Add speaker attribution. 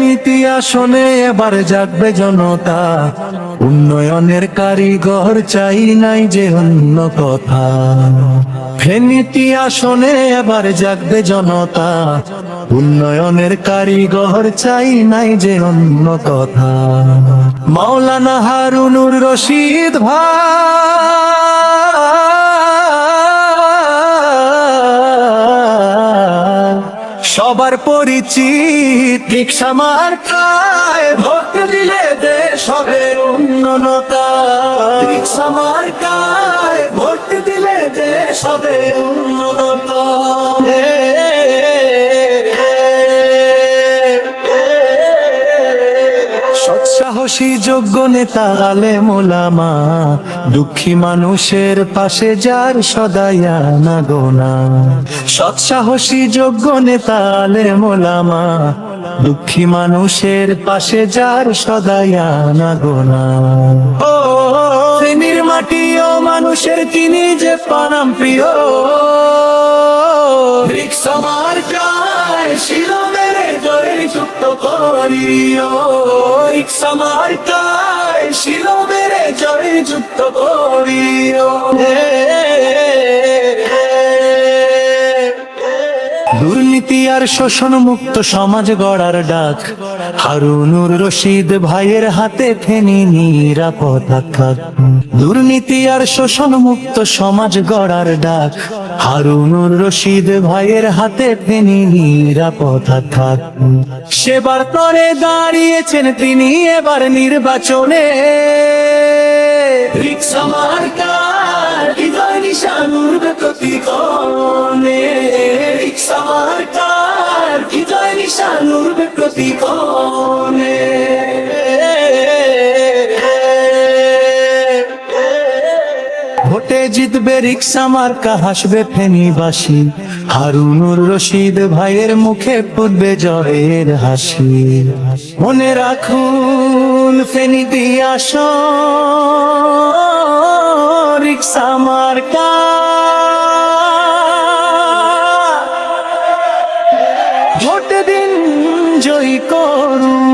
Speaker 1: নীতি আসনে এবার জাগবে জনতা। উন্নয়নের কারিগর চাই নাই যে অন্য কথা। ফেনীতি আসনে এবার জাগবে জনতা। উন্নয়নের কারিগর চাই নাই যে অন্য কথা। মাওলানা হারুনুর রশিদ ভাই। সবার পরিচিত। রিক্সা মার্কায় ভোট দিলে দে হবে উন্নতা। রিক্সা মার্কায় ভোট দিলে দে হবে উন্নত। সৎসাহসী যোগ্য নেতা আলে মোলামা, দুঃখী মানুষের পাশে যার সদায়া না গোনা সৎসাহসী যোগ্য নেতা আলে মোলামা, দুঃখী মানুষের পাশে যার সদায়া না গোনা ও, শ্রেণির মাটি ও মানুষের তিনি যে পানাম প্রিয়। রিক্সা দুর্নীতি আর শোষণ মুক্ত সমাজ গড়ার ডাক, হারুনুর রশিদ ভাইয়ের হাতে ফেনি নিরাপদ দুর্নীতি আর শোষণ মুক্ত সমাজ গড়ার ডাক হারুনুর রশিদ ভাইয়ের হাতে তিনি নিরাপদ থাক। সেবার তরে দাঁড়িয়েছেন তিনি এবার নির্বাচনে। রিক্সা মার্কার হৃদয় প্রতিকনে রিক্সা মার্কার হৃদয় নিশানুর প্রতিকনে ভোটে জিতবে রিক্সা মার্কা, হাসবে ফেনীবাসী। হারুনুর রশিদ ভাইয়ের মুখে ফুটবে জয়ের হাসি। মনে রাখুন ফেনী দিয়াস রিক্সা মার্কা। ভোট দিন জয় করুন।